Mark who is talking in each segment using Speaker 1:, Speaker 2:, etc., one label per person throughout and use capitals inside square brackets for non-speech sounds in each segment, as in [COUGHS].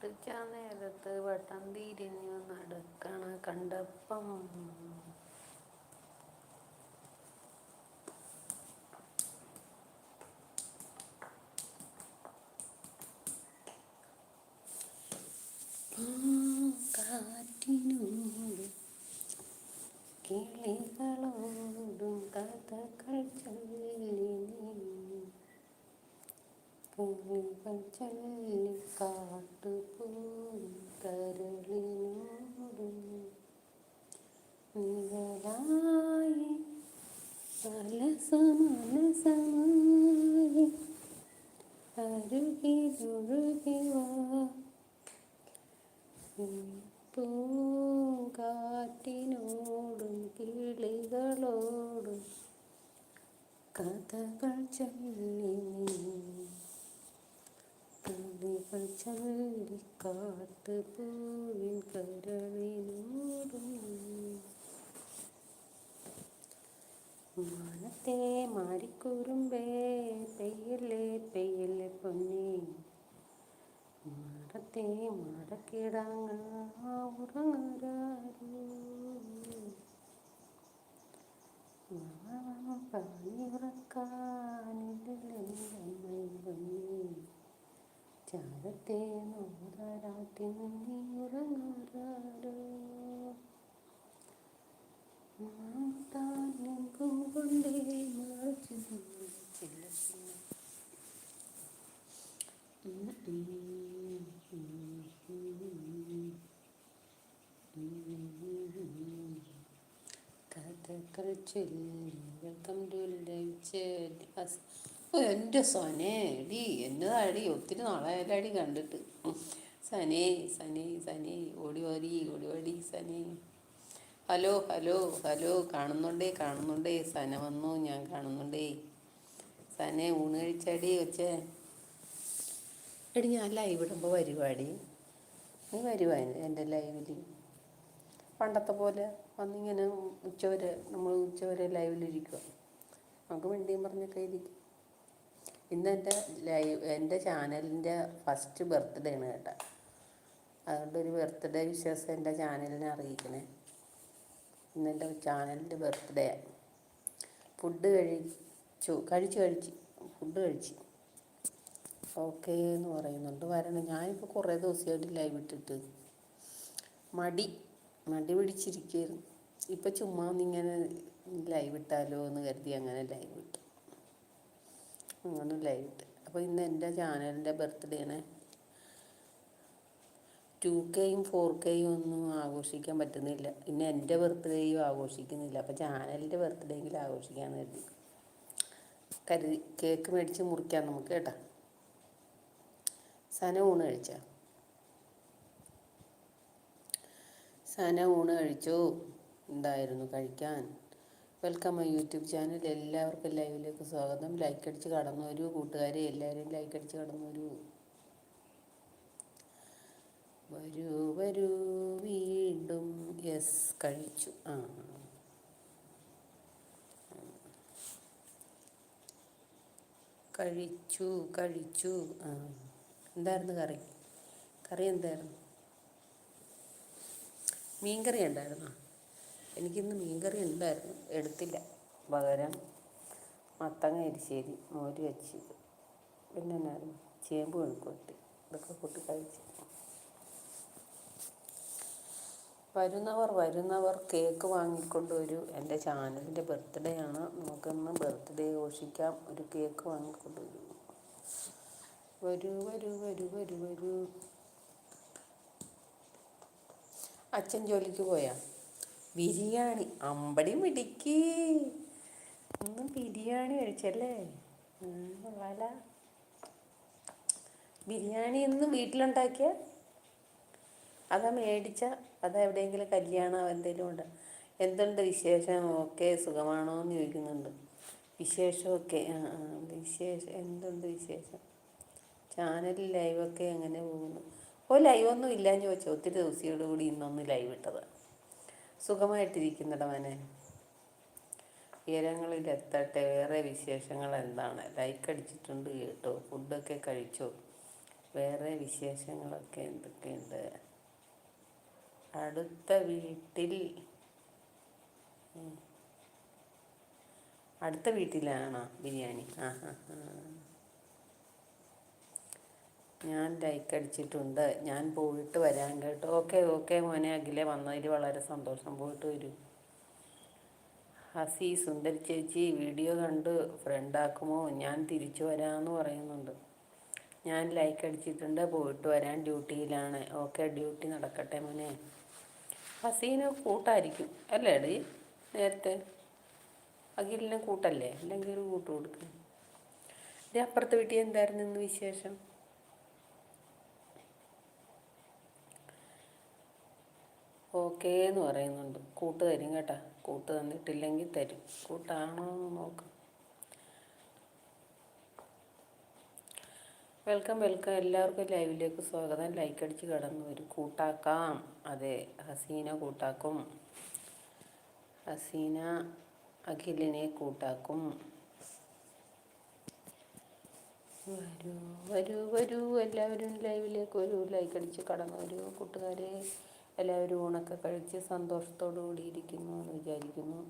Speaker 1: പൊട്ടിച്ച നേരത്ത് വട്ടം തിരിഞ്ഞു നടക്കണ കണ്ടപ്പം കാറ്റിനോട് കിളികളോടും കഥകൾ ചൊല്ലി നീ കിളികൾ ചൊല്ലി കാട്ടുപോയി കരളിനോടും നിഴലായി മനസമനസമായി അരുകിലൊഴുകി വാ പൂങ്കാറ്റിനോടും കിളികളോടും കഥകൾ ചൊല്ലി കഥകൾ ചൊല്ലി കാട്ടുപൂവിൻ കരളിനോടും മാനത്തെ മാറിക്കുറുമ്പേ പെയ്യല്ലേ പെയ്യല്ലേ പൊന്നേ. മാടത്തെ മാടക്കിടങ്ങ ഉറങ്ങരാരോ പണിയുറക്കാനില്ലേ ചാരത്തെ നോതാരാട്ടി നീ ഉറങ്ങാരോ താനെങ്കും കൊണ്ടേ മറച്ചു ചില്ല കഥകൾ ചൊല്ലി എന്റെ സനെ എടി എന്നതാടി? ഒത്തിരി നാളായാലും അടി കണ്ടിട്ട് സനേ സനേ സനേ ഓടി ഓടി ഓടി ഓടി സനേ. ഹലോ ഹലോ ഹലോ കാണുന്നുണ്ടേ കാണുന്നുണ്ടേ. സന വന്നു ഞാൻ കാണുന്നുണ്ടേ. സനെ ഊണ് കഴിച്ചാടി വെച്ചേ എടി ഞാൻ ലൈവ് ഇടുമ്പോൾ വരുവാടി. നീ വരുവായിരുന്നു എന്റെ ലൈവിൽ പണ്ടത്തെ പോലെ വന്നിങ്ങനെ ഉച്ചവരെ നമ്മൾ ഉച്ചവരെ ലൈവിലിരിക്കുക നമുക്ക് മിണ്ടിയും പറഞ്ഞൊക്കെ ഇരിക്കും. ഇന്ന് എന്റെ ലൈവ് എന്റെ ചാനലിന്റെ ഫസ്റ്റ് ബർത്ത്ഡേ ആണ് കേട്ടോ. അതുകൊണ്ട് ഒരു ബർത്ത്ഡേ വിശ്വാസം എന്റെ ചാനലിനെ അറിയിക്കണേ. ഇന്ന് എന്റെ ചാനലിന്റെ ബർത്ത്ഡേ ഫുഡ് കഴിച്ചു കഴിച്ചു കഴിച്ചു. ഫുഡ് കഴിച്ചു. ഓക്കേ എന്ന് പറയുന്നുണ്ട്. വരണം ഞാനിപ്പോൾ കുറേ ദിവസമായിട്ട് ലൈവ് ഇട്ടിട്ട്. മടി മടി പിടിച്ചിരിക്കുകയായിരുന്നു ഇപ്പം ചുമ്മാ ഒന്നിങ്ങനെ ലൈവ് ഇട്ടാലോ എന്ന് കരുതി അങ്ങനെ ലൈവ് ഇട്ടു. അങ്ങനെ ലൈവ് ഇട്ട്. അപ്പോൾ ഇന്ന് എന്റെ ചാനലിന്റെ ബർത്ത്ഡേനെ ടു കെയും ഫോർ കെയും ഒന്നും ആഘോഷിക്കാൻ പറ്റുന്നില്ല. ഇന്ന് എന്റെ ബർത്ത്ഡേയും ആഘോഷിക്കുന്നില്ല. അപ്പോൾ ചാനലിന്റെ ബർത്ത്ഡേ എങ്കിലും ആഘോഷിക്കാമെന്ന് കരുതി. കരുതി കേക്ക് മേടിച്ച് മുറിക്കാം നമുക്ക് കേട്ടോ. സന ഊണ് കഴിച്ച? സന ഊണ് കഴിച്ചു. എന്തായിരുന്നു കഴിക്കാൻ? Welcome my YouTube channel. എല്ലാവർക്കും ലൈവിലേക്ക് സ്വാഗതം. ലൈക്ക് അടിച്ച് കടന്നു വരൂ കൂട്ടുകാരെ എല്ലാവരും ലൈക്ക് അടിച്ച് കടന്നു വരൂ വരൂ വരൂ വീണ്ടും. യെസ് കഴിച്ചു. ആ. കഴിച്ചു കഴിച്ചു. ആ. എന്തായിരുന്നു കറി? കറി എന്തായിരുന്നു? മീൻകറി ഉണ്ടായിരുന്നോ? എനിക്കിന്ന് മീൻകറി ഉണ്ടായിരുന്നു. എടുത്തില്ല. പകരം മത്തങ്ങ എരിശ്ശേരി മോര് വെച്ച്. പിന്നെ എന്നായിരുന്നു? ചേമ്പ് മെഴുക്കുവരട്ടി ഇതൊക്കെ കൂട്ടി കഴിച്ചു. വരുന്നവർ വരുന്നവർ കേക്ക് വാങ്ങിക്കൊണ്ട് വരൂ. എന്റെ ചാനലിന്റെ ബർത്ത്ഡേ ആണ്. നമുക്കിന്ന് ബർത്ത്ഡേ ഘോഷിക്കാം. ഒരു കേക്ക് വാങ്ങിക്കൊണ്ട് വരൂ. വരൂ വരൂ വരൂ വരൂ വരൂ. അച്ഛൻ ജോലിക്ക് പോയാ? ബിരിയാണി. അമ്പടി മിടിക്ക്. ഇന്ന് ബിരിയാണി കഴിച്ചല്ലേ? കൊള്ളാല. ബിരിയാണി ഇന്ന് വീട്ടിലുണ്ടാക്കിയ? അതാ മേടിച്ച. അതാ എവിടെയെങ്കിലും കല്യാണം എന്തെങ്കിലും ഉണ്ട്. എന്തുണ്ട് വിശേഷം? ഓക്കെ സുഖമാണോ എന്ന് ചോദിക്കുന്നുണ്ട്. വിശേഷമൊക്കെ ആ വിശേഷം എന്തുണ്ട് വിശേഷം? ചാനലിൽ ലൈവൊക്കെ എങ്ങനെ പോകുന്നു? ഓ ലൈവൊന്നും ഇല്ലാന്ന് ചോദിച്ചോ ഒത്തിരി ദിവസത്തോടു കൂടി ഇന്നൊന്ന് ലൈവ് ഇട്ടത്. സുഖമായിട്ടിരിക്കുന്നിട മനെ? ഉയരങ്ങളിൽ എത്തട്ടെ വേറെ വിശേഷങ്ങൾ എന്താണ്? ലൈക്ക് അടിച്ചിട്ടുണ്ട് കേട്ടോ. ഫുഡൊക്കെ കഴിച്ചോ? വേറെ വിശേഷങ്ങളൊക്കെ എന്തൊക്കെയുണ്ട്? അടുത്ത വീട്ടിൽ അടുത്ത വീട്ടിലാണോ ബിരിയാണി? ആ ഹാ ഹാ ഞാൻ ലൈക്ക് അടിച്ചിട്ടുണ്ട്. ഞാൻ പോയിട്ട് വരാം കേട്ടോ. ഓക്കെ ഓക്കെ മോനെ. അഖിലെ വന്നതിൽ വളരെ സന്തോഷം. പോയിട്ട് വരൂ. ഹസി സുന്ദരി ചേച്ചി വീഡിയോ കണ്ട് ഫ്രണ്ടാക്കുമോ ഞാൻ തിരിച്ചു വരാമെന്ന് പറയുന്നുണ്ട്. ഞാൻ ലൈക്ക് അടിച്ചിട്ടുണ്ട്. പോയിട്ട് വരാൻ ഡ്യൂട്ടിയിലാണ്. ഓക്കെ ഡ്യൂട്ടി നടക്കട്ടെ മോനെ. ഹസീനെ കൂട്ടായിരിക്കും. അല്ലേ ഡി? നേരത്തെ. അഖിലിനെ കൂട്ടല്ലേ? അല്ലെങ്കിൽ ഒരു കൂട്ട് കൊടുക്കും. അപ്പുറത്തെ വീട്ടിൽ എന്തായിരുന്നു ഇന്ന് വിശേഷം? ഓക്കേ എന്ന് പറയുന്നുണ്ട്. കൂട്ട് തരും കേട്ടാ. കൂട്ട് തന്നിട്ടില്ലെങ്കിൽ തരും. കൂട്ടാണോ നോക്കാം. Welcome welcome. എല്ലാവർക്കും ലൈവിലേക്ക് സ്വാഗതം. ലൈക്ക് അടിച്ച് കടന്നു വരും. കൂട്ടാക്കാം. അതെ ഹസീന കൂട്ടാക്കും. ഹസീന അഖിലിനെ കൂട്ടാക്കും. വരൂ വരൂ വരൂ. എല്ലാവരും ലൈവിലേക്ക് വരൂ. ലൈക്ക് അടിച്ച് കടന്നു വരൂ. കൂട്ടുകാരെ എല്ലാവരും ഊണൊക്കെ കഴിച്ച് സന്തോഷത്തോടു കൂടി ഇരിക്കുന്നു എന്ന് വിചാരിക്കുന്നു.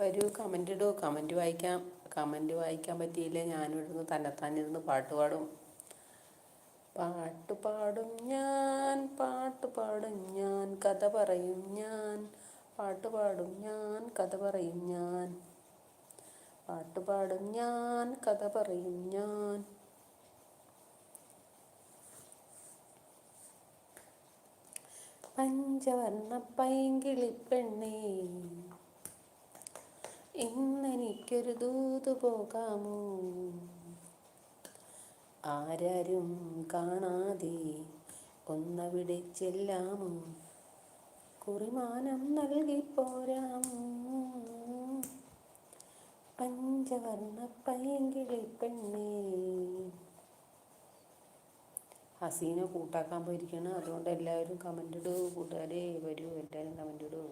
Speaker 1: വരൂ കമന്റ് ഇടൂ കമന്റ് വായിക്കാം. കമന്റ് വായിക്കാൻ പറ്റിയില്ലേ? ഞാനിവിടുന്ന് തന്നെത്താനിരുന്ന് പാട്ട് പാടും. പാട്ട് പാടും ഞാൻ പാട്ട് പാടും ഞാൻ കഥ പറയും ഞാൻ പാട്ട് പാടും ഞാൻ കഥ പറയും ഞാൻ. പാട്ട് പാടും ഞാൻ കഥ പറയും ഞാൻ. പഞ്ചവർണ പൈങ്കിളി പെണ്ണേ ഇന്നെനിക്കൊരു ദൂതു പോകാമോ? ആരാരും കാണാതെ ഒന്നവിടെ ചെല്ലാമോ? കുറിമാനം നൽകി പോരാമോ? പഞ്ചവർണ പൈങ്കിളി പെണ്ണേ. ഹസീന കൂട്ടാക്കാൻ പോയിരിക്കണം അതുകൊണ്ട് എല്ലാവരും കമന്റ് ഇടൂ. കൂട്ടുകാരെ വരൂ. എല്ലാവരും കമന്റ് ഇടൂ.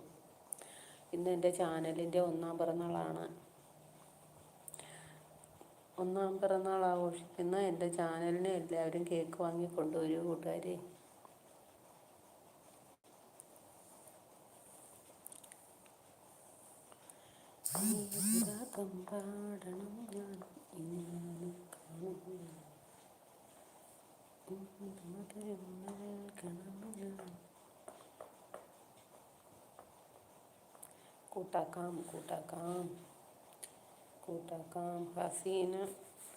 Speaker 1: ഇന്ന് എന്റെ ചാനലിന്റെ ഒന്നാം പിറന്നാളാണ്. ഒന്നാം പിറന്നാൾ ആഘോഷിക്കുന്ന എന്റെ ചാനലിനെ എല്ലാവരും കേക്ക് വാങ്ങി കൊണ്ടുവരൂ കൂട്ടുകാരെ. രാഗം പാടണം ഞാൻ ഇങ്ങനെ കാണുന്നു. മധുരം നൽകണം ഞാൻ കൂട്ടാക്കാം കൂട്ടാക്കാം. കൂട്ടാക്കാം. ഹസീന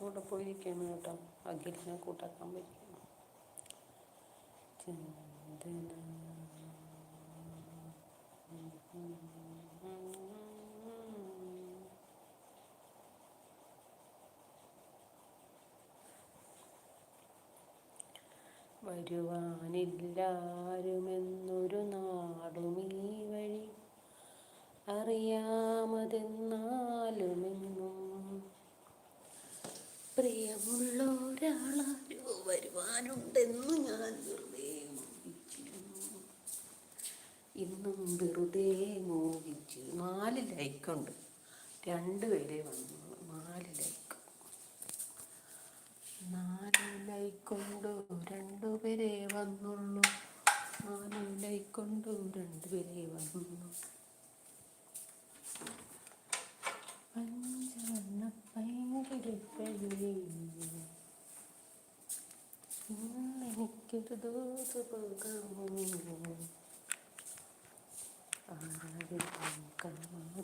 Speaker 1: ഇവിടെ പോയിരിക്കുകയാണ് കേട്ടോ. അഖിലിനെ കൂട്ടാക്കാൻ പോയിരിക്കണം ചന്ദന. വരുവാനില്ലാരുമെന്നൊരു നാടും ഈ വഴി അറിയാമതെന്നാലുമെന്നും പ്രിയമുള്ളൊരാളാരോ വരുവാനുണ്ടെന്നു ഞാൻ വെറുതെ ഇന്നും വെറുതെ മോഹിച്ചു നാല് ലൈക്കുണ്ട് രണ്ട് പേരെ വന്നു നാല് ലൈക്ക് നാല് ലൈക്കുണ്ടോ രണ്ടുപേരെ വന്നുള്ളൂ. നാല് ലൈക്കുണ്ടോ രണ്ടുപേരെ വന്നു പഞ്ചവർണ പൈങ്കിളിപ്പഴേ. ഇന്നെനിക്കൊരു ദൂത് പോകാമോ ആരാരും കാണാതെ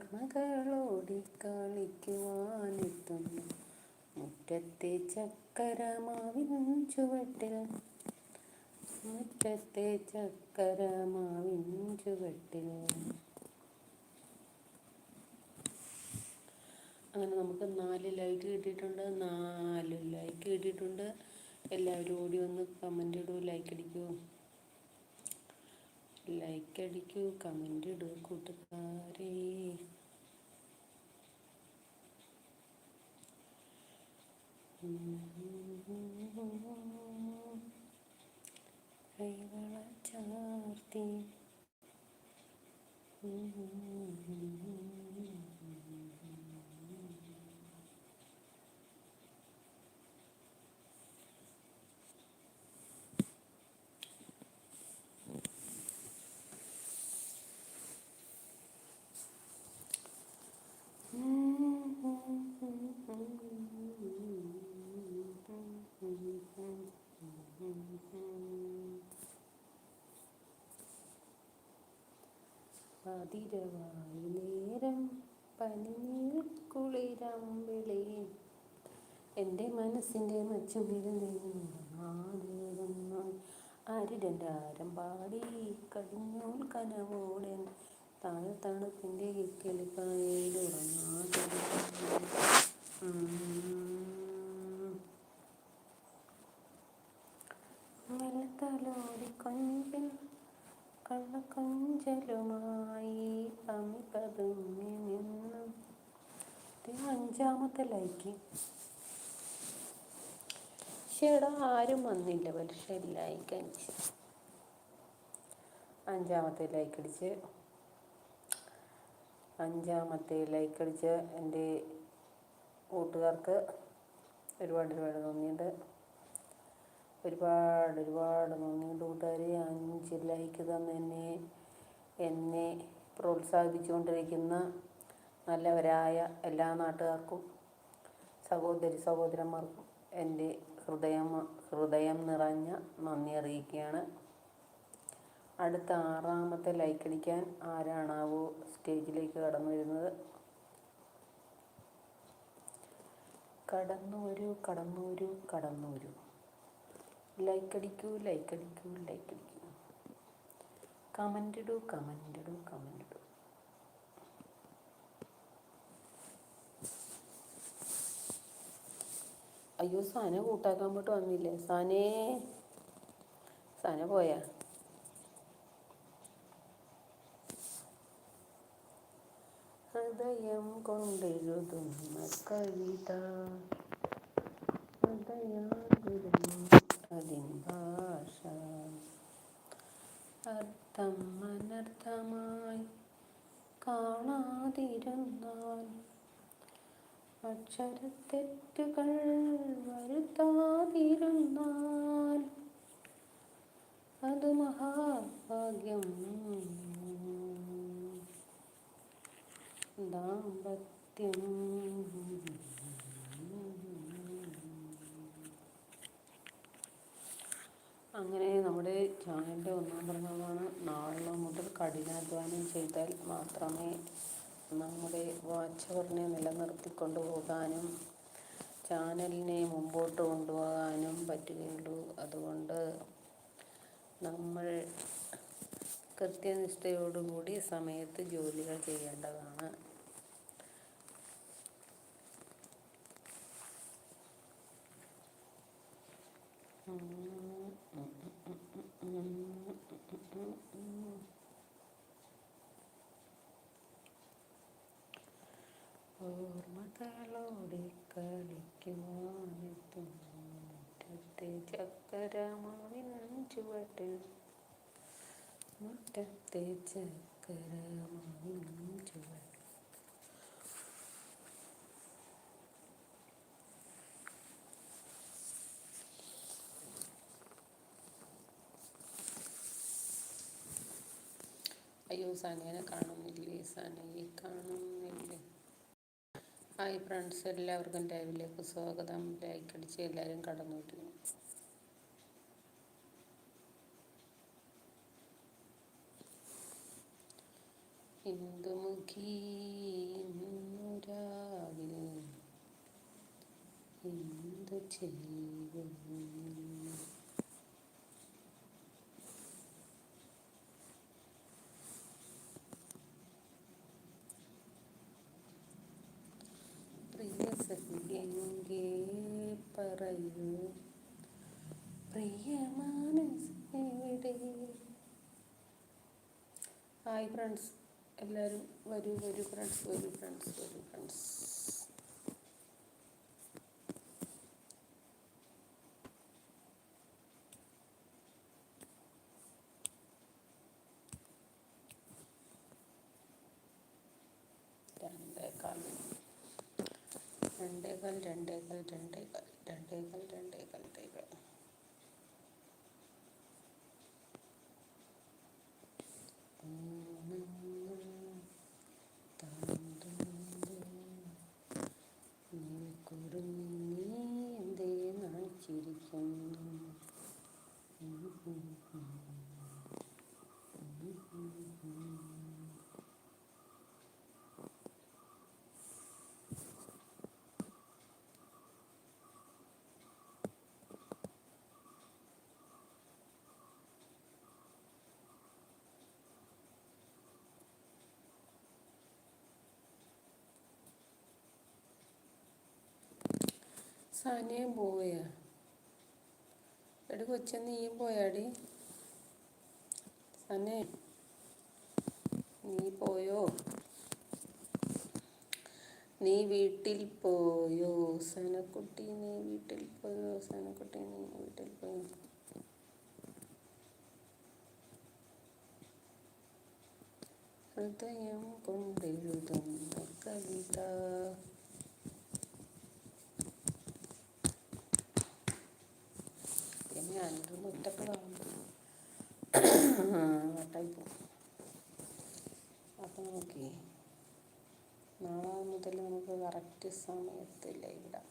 Speaker 1: ഓർമ്മകളോടിക്കളിക്കുവാനെത്തുന്നു മുറ്റത്തെ ചക്കരമാവിൻ ചുവട്ടിൽ മുറ്റത്തെ ചക്കരമാവിൻ ചുവട്ടിൽ. അങ്ങനെ നമുക്ക് നാല് ലൈക്ക് കിട്ടിയിട്ടുണ്ട് നാല് ലൈക്ക് കിട്ടിയിട്ടുണ്ട്. എല്ലാവരും ഓടി വന്ന് കമന്റ് ഇടൂ ലൈക്ക് അടിക്കൂ. ലൈക്ക് അടിക്കൂ കമന്റ് ഇടൂ കൂട്ടുകാരേ. കൈവള ചാർത്തി. അതിരവായി നേരം പനിനീർ കുളിരമ്പിളി എന്റെ മനസ്സിന്റെ മച്ചമിരുന്നു ആരിടന്റെ ആരം പാടി കടിഞ്ഞോൽ കനവോടെ താഴെ തണുപ്പിന്റെ കിളിപ്പായയിലുറങ്ങാതെ വെള്ളത്തലോടി കൊഞ്ചൽ കള്ളക്കൊഞ്ചലുമായി പതുങ്ങി നിന്നു. അഞ്ചാമത്തെ ലൈക്ക്. ചേടാ ആരും വന്നില്ല. പക്ഷെ ലൈക്ക് അടിച്ച് അഞ്ചാമത്തെ ലൈക്ക് അടിച്ച്. അഞ്ചാമത്തെ ലൈക്ക് അടിച്ച് എന്റെ കൂട്ടുകാർക്ക് ഒരുപാട് ഒരുപാട് നന്ദിയുണ്ട്. ഒരുപാട് ഒരുപാട് നന്ദിയുണ്ട് കൂട്ടുകാരെ അഞ്ച് ലൈക്ക് തന്ന് എന്നെ എന്നെ പ്രോത്സാഹിപ്പിച്ചുകൊണ്ടിരിക്കുന്ന നല്ലവരായ എല്ലാ നാട്ടുകാർക്കും സഹോദരി സഹോദരന്മാർക്കും എന്റെ ഹൃദയം ഹൃദയം നിറഞ്ഞ നന്ദി അറിയിക്കുകയാണ്. അടുത്ത ആറാമത്തെ ലൈക്ക് അടിക്കാൻ ആരാണാവോ സ്റ്റേജിലേക്ക് കടന്നു വരുന്നത്? കടന്നു വരൂ കടന്നു വരൂ കടന്നു വരൂ ലൈക്ക് അടിക്കൂ ലൈക്ക് അടിക്കൂ ലൈക്ക് അടിക്കൂ. കമന്റ് ഇടൂ കമന്റ് ഇടൂ കമന്റ് ഇടൂ. അയ്യോ സാന കൂട്ടാക്കാൻ പോയിട്ട് വന്നില്ലേ? സാനേ സാന പോയാ? ഹൃദയം കൊണ്ടെഴുതുന്ന കവിത. ഹൃദയാകുരുന്നു അതിൻ ഭാഷ അർത്ഥം അനർത്ഥമായി കാണാതിരുന്നാൽ അക്ഷരത്തെറ്റുകൾ വരുത്താതിരുന്നാൽ അത് മഹാഭാഗ്യം. ദാമ്പത്യം. അങ്ങനെ നമ്മുടെ ചായന്റെ ഒന്നാം പ്രഭാവമാണ് നാളെ മുതൽ കഠിനാധ്വാനം ചെയ്താൽ മാത്രമേ നമ്മുടെ വാച്ചവറിനെ നിലനിർത്തിക്കൊണ്ടു പോകാനും ചാനലിനെ മുമ്പോട്ട് കൊണ്ടുപോകാനും പറ്റുകയുള്ളൂ. അതുകൊണ്ട് നമ്മൾ കൃത്യനിഷ്ഠയോടുകൂടി സമയത്ത് ജോലികൾ ചെയ്യേണ്ടതാണ്. മുറ്റത്തെ ചക്കരമാവിൻ ചുവട്ടിൽ മുറ്റത്തെ ചക്കരമാവിൻ ചുവട്ടിൽ അയ്യോ സനേനെ കാണുന്നില്ലേ? സനയെ കാണുന്നില്ലേ? ഹായ് ഫ്രണ്ട്സ് എല്ലാവർക്കും ലൈവിലേക്ക് സ്വാഗതം. ലൈക്ക് അടിച്ച് എല്ലാവരും കടന്നു വിട്ടിരുന്നു ഇന്ദുമുഖി രാവിലെ എന്തു ചെയ്യുന്നു സഖിയെങ്കേ പറയൂ. പ്രിയ മനസ്സെവിടെ ഹായ് ഫ്രണ്ട്സ് എല്ലാവരും വരൂ വരൂ ഫ്രണ്ട്സ് വരൂ ഫ്രണ്ട്സ് വരൂ ഫ്രണ്ട്സ് डंडेगल डंडेगल डंडेगल डंडेगल डंडेगल डंडेगल സനയും പോയാ എടി കൊച്ചു നീയും പോയാടി. സനെ നീ പോയോ? നീ വീട്ടിൽ പോയോ? സനക്കുട്ടി നീ വീട്ടിൽ പോയോ? സനക്കുട്ടി നീ വീട്ടിൽ പോയോ? ഹൃദയം കൊണ്ടെഴുതുന്ന കവിത. കാണുമ്പോൾ [COUGHS] വട്ടായി പോകും അപ്പം നോക്കി നാളെ മുതൽ നമുക്ക് കറക്റ്റ് സമയത്തില്ല ലൈവിടാം